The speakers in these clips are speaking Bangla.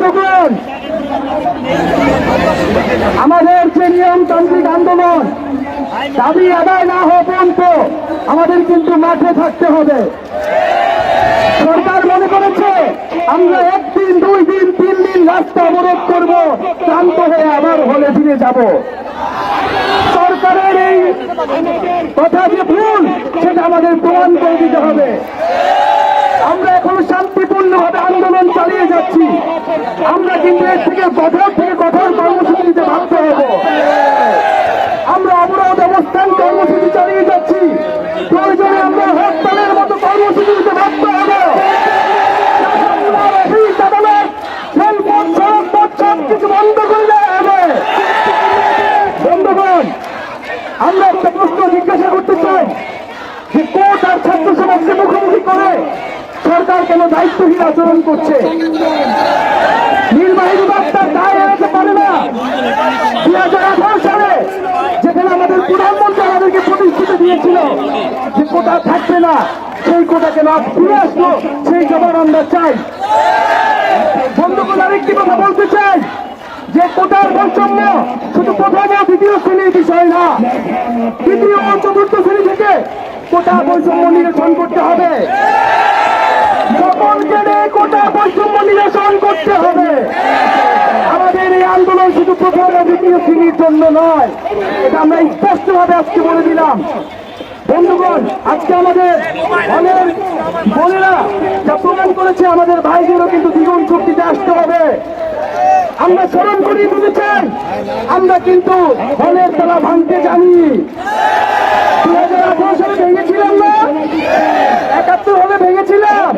বন্ধুগণ আমাদের যে নিয়মতান্ত্রিক আন্দোলন। দাবি আদায় না হওয়া পর্যন্ত আমাদের কিন্তু মাঠে থাকতে হবে। সরকার মনে করেছে, আমরা একদিন, দুই দিন, তিন দিন রাস্তা অবরোধ করব, ক্লান্ত হয়ে আবার হলে ফিরে যাব। সরকারের এই কথা যে ভুল, সেটা আমাদের প্রমাণ করে দিতে হবে। আমরা এখন শান্তিপূর্ণভাবে আন্দোলন যাচ্ছি আমরা কিন্তু এর থেকে কঠোর থেকে কঠোর কর্মসূচি নিতে বাধ্য হব আমরা অবরোধ অবস্থান কর্মসূচি চালিয়ে যাচ্ছি প্রয়োজনে আমরা হরতালের মতো কর্মসূচি নিতে বাধ্য হব অফিস, আদালত, রেলপথ, সড়কপথ সবকিছু বন্ধ করে দেওয়া হবে বন্ধুগণ আমরা একটা প্রশ্ন জিজ্ঞাসা করতে চাই যে কোর্ট আর ছাত্র সমাজকে মুখোমুখি করে সরকার কেন দায়িত্বহীন আচরণ করছে। নির্বাহী বিভাগ দায় এড়াতে পারে না। দুই হাজার আঠারো সালে যেখানে আমাদের প্রধানমন্ত্রী আমাদেরকে প্রতিশ্রুতি দিয়েছিল যে কোটা থাকবে না, সেই কোটা কেন আজ ফিরে আসলো, সেই জবাব আমরা চাই। বন্ধুগণ আরেকটি কথা বলতে চাই? যে কোটার বৈষম্য শুধু প্রথম ও দ্বিতীয় শ্রেণির বিষয় না, তৃতীয় ও চতুর্থ শ্রেণি থেকে কোটা বৈষম্য নিরসন করতে হবে সকলকে নিয়ে কোটা বৈষম্য নিরসন করতে হবে আমাদের এই আন্দোলন ও দ্বিতীয় শ্রেণির জন্য নয়। এটা আমরা স্পষ্টভাবে আজকে বলে দিলাম। বন্ধুগণ, আজকে আমাদের অনেক বোনেরা যা প্রমাণ করেছে, আমাদের ভাইদেরও কিন্তু দ্বিগুণ শক্তিতে আসতে হবে। আমরা স্মরণ দিতে চাই, আমরা কিন্তু হলের তলা ভাঙতে জানি। দু হাজার আঠারো সালে ভেঙেছিলাম না একাত্তর হলে ভেঙেছিলাম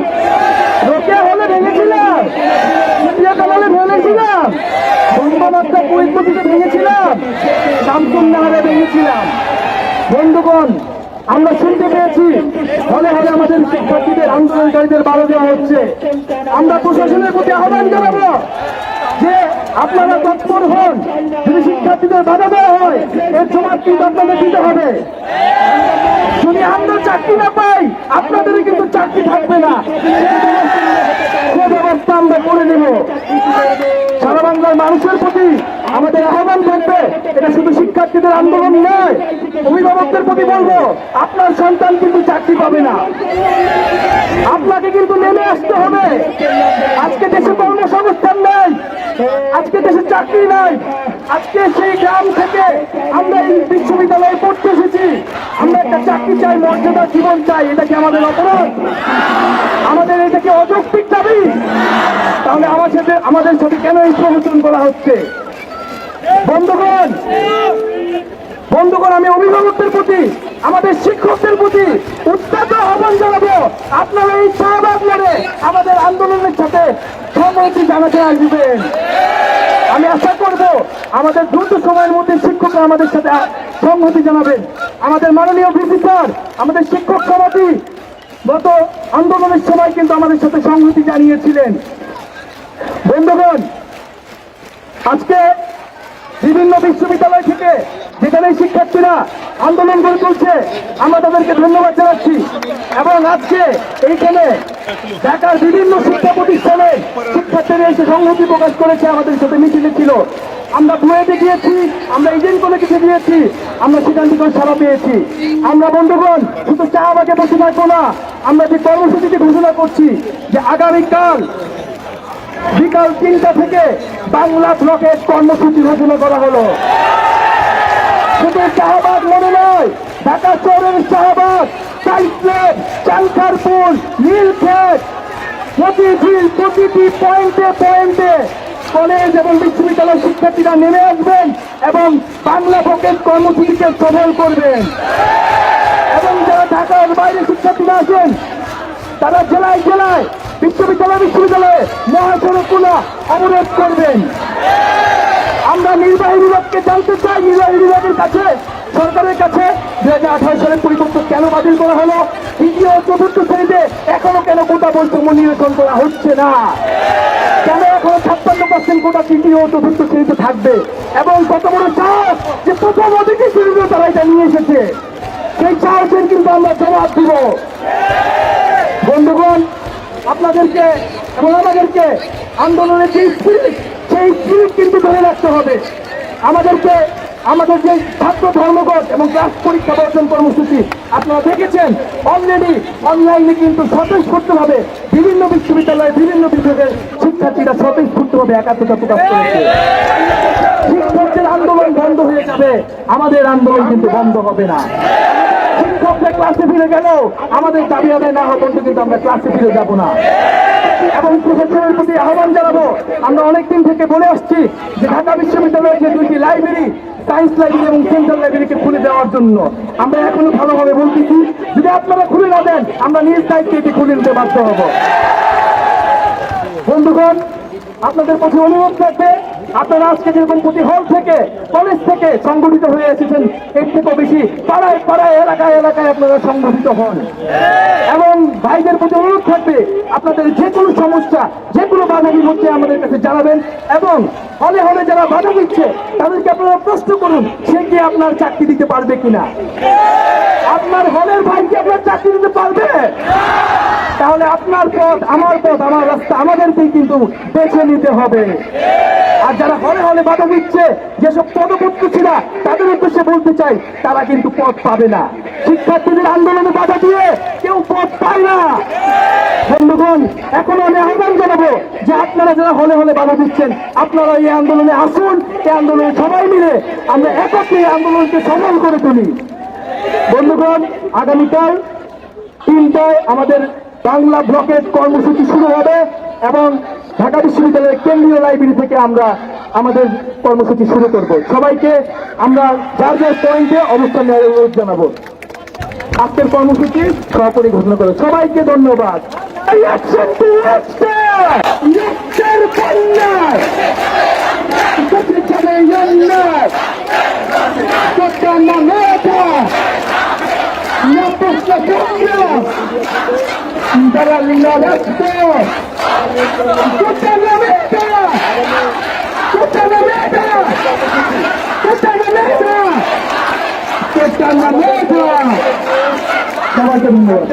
রোকেয়া হলে ভেঙেছিলাম সিপিয়াকাল হলে ভেঙেছিলাম বঙ্গমাত্রা পরিস্থিতিতে ভেঙেছিলাম শামসুন্নাহারে ভেঙেছিলাম বন্ধুগণ আমরা শুনতে পেয়েছি হলে হলে আমাদের শিক্ষার্থীদের আন্দোলনকারীদের বারো দেওয়া হচ্ছে। আমরা প্রশাসনের প্রতি আহ্বান জানাব যে আপনারা তৎপর হন, যদি শিক্ষার্থীদের বাধা দেওয়া হয়, এর সমাজ কিন্তু আপনাদের দিতে হবে। যদি আমরা চাকরি না পাই আপনাদের কিন্তু চাকরি থাকবে না। সে ব্যবস্থা আমরা করে নেব। সারা বাংলার মানুষের প্রতি আমাদের আহ্বান থাকবে, এটা শুধু শিক্ষার্থীদের আন্দোলন নয়, অভিভাবকদের প্রতি বলব, আপনার সন্তান কিন্তু চাকরি পাবে না। আপনাকে কিন্তু নেমে আসতে হবে। আজকে দেশে কর্মসংস্থান নেই, আজকে দেশে চাকরি নাই, আজকে সেই গ্রাম থেকে আমরা এই বিশ্ববিদ্যালয়ে পড়তে এসেছি। আমরা একটা চাকরি চাই মর্যাদা জীবন চাই, এটা কি আমাদের অপরাধ? আমাদের এটা কি অযৌক্তিক দাবি? তাহলে আমার সাথে আমাদের সাথে কেন এই প্রহসন করা হচ্ছে? বন্ধুগণ বন্ধুগণ, আমি অভিভাবকদের প্রতি, আমাদের শিক্ষকদের প্রতি উত্তাপ আহ্বান জানাব। আপনারা এই শাহবাগ মোড়ে আমাদের আন্দোলনের সাথে সংহতি জানাতে আসবেন। আমি আশা করব আমাদের দ্রুত সময়ের মধ্যে শিক্ষকরা আমাদের সাথে সংহতি জানাবেন। আমাদের মাননীয় ভিপি স্যার, আমাদের শিক্ষক সমিতি গত আন্দোলনের সময় কিন্তু আমাদের সাথে সংহতি জানিয়েছিলেন। বন্ধুগণ, আজকে বিভিন্ন বিশ্ববিদ্যালয় থেকে যেখানে শিক্ষার্থীরা আন্দোলন গড়ে তুলছে, আমরা তাদেরকে ধন্যবাদ জানাচ্ছি। এবং আজকে এইখানে ঢাকার বিভিন্ন শিক্ষা প্রতিষ্ঠানে শিক্ষার্থীরা এসে সংহতি প্রকাশ করেছে, আমাদের সাথে মিছিলে ছিল। আমরা বুয়েটে গিয়েছি, আমরা ইডেন কলেজে গিয়েছি, আমরা সেখান থেকে সারা পেয়েছি। আমরা, বন্ধুগণ, শুধু চাহাবাগে বসে থাকব না, আমরা যে কর্মসূচিটি ঘোষণা করছি যে আগামীকাল বিকাল তিনটা থেকে বাংলা ব্লকের কর্মসূচি ঘোষণা করা হলো। শুধু শাহবাগ মনে নয়, ঢাকা শহরের শাহবাগ সাইফ্লেট চালখারপুর নীলক্ষেত, প্রতিটি প্রতিটি পয়েন্টে পয়েন্টে কলেজ এবং বিশ্ববিদ্যালয় শিক্ষার্থীরা নেমে আসবেন এবং বাংলা ভোকের কর্মসূচিকে সফল করবেন। এবং যারা ঢাকার বাইরে শিক্ষার্থীরা আছেন তারা জেলায় জেলায় বিশ্ববিদ্যালয়, বিশ্ববিদ্যালয়ে মহাসড়কগুলো অবরোধ করবেন। আমরা নির্বাহী বিভাগকে জানতে চাই, নির্বাহী বিভাগের কাছে, সরকারের কাছে দু হাজার আঠারো সালের পরিবর্তন কেন বাতিল করা হলো? তৃতীয় চতুর্থ শ্রেণীতে এখনও কেন কোটা বৈষম্য নিরসন করা হচ্ছে না? কেন এখনও ছাপ্পান্ন পার্সেন্ট কোটা তৃতীয় চতুর্থ শ্রেণীতে থাকবে? এবং কত বড় সাহস যে প্রথম অধিকে শ্রেণীতে তারা এটা নিয়ে এসেছে? সেই সাহসের কিন্তু আমরা জবাব দিব। আপনাদেরকে এবং আমাদেরকে আন্দোলনের যে স্পিরিট সেই স্পিরিট কিন্তু ধরে রাখতে হবে। আমাদেরকে, আমাদের যে ছাত্র ধর্মঘট এবং ক্লাস পরীক্ষা বর্জন কর্মসূচি, আপনারা দেখেছেন অলরেডি অনলাইনে কিন্তু স্বতঃস্ফূর্তভাবে বিভিন্ন বিশ্ববিদ্যালয়ে বিভিন্ন বিভাগের শিক্ষার্থীরা স্বতঃস্ফূর্তভাবে একাত্মতা প্রকাশ করেছে। শিক্ষকদের আন্দোলন বন্ধ হয়ে যাবে। আমাদের আন্দোলন কিন্তু বন্ধ হবে না। শিক্ষকরা ক্লাসে ফিরে গেল, আমাদের দাবি আদায় না হওয়া পর্যন্ত কিন্তু আমরা ক্লাসে ফিরে যাব না। এবং প্রশাসনের প্রতি আহ্বান জানাব, আমরা অনেকদিন থেকে বলে আসছি যে ঢাকা বিশ্ববিদ্যালয়ের যে দুইটি লাইব্রেরি সায়েন্স লাইব্রেরি এবং সেন্ট্রাল লাইব্রেরিকে খুলে দেওয়ার জন্য, আমরা এখনও ভালোভাবে বলতেছি, যদি আপনারা খুলে না দেন, আমরা নিজ দায়িত্বে এটি খুলে দিতে বাধ্য হব। বন্ধুগণ, আপনাদের প্রতি অনুরোধ থাকবে আপনারা আজকে যেরকম প্রতি হল থেকে, কলেজ থেকে সংগঠিত হয়ে এসেছেন, এর থেকেও বেশি পাড়ায় পাড়ায়, এলাকায় এলাকায় আপনারা সংগঠিত হন। এবং ভাইদের প্রতি অনুরোধ থাকবে, আপনাদের যে কোনো সমস্যা, যে কোনো বাধা বিপত্তি আমাদের কাছে জানাবেন এবং হলে হলে যারা বাধা দিচ্ছে, তাদেরকে আপনারা প্রশ্ন করুন, সে কি আপনার চাকরি দিতে পারবে কিনা? আপনার হলের ভাই কি আপনার চাকরি দিতে পারবে? তাহলে আপনার পথ, আমার পথ, আমার রাস্তা আমাদেরকেই কিন্তু বেছে নিতে হবে। আর যারা হলে হলে বাধা দিচ্ছে, যেসব পদপত্রীরা তাদের উদ্দেশ্যে বলতে চাই, তারা কিন্তু পথ পাবে না। শিক্ষার্থীদের আন্দোলনে বাধা দিয়ে কেউ পথ পায় না। বন্ধুগণ, এখন আমি আহ্বান জানাব যে আপনারা যারা হলে হলে বাধা দিচ্ছেন, আপনারা এই আন্দোলনে আসুন, এই আন্দোলনে সবাই মিলে আমরা একত্রে এই আন্দোলনকে সফল করে তুলি। বন্ধুগণ, আগামীকাল তিনটায় আমাদের বাংলা ব্লকের কর্মসূচি শুরু হবে এবং ঢাকা বিশ্ববিদ্যালয়ের কেন্দ্রীয় লাইব্রেরি থেকে আমরা আমাদের কর্মসূচি শুরু করব। সবাইকে আমরা যার যার পয়েন্টে অবস্থান নেওয়ার অনুরোধ জানাব। আজকের কর্মসূচি সরাসরি ঘোষণা করে। সবাইকে ধন্যবাদ। Reaction সবাইকে ধন্যবাদ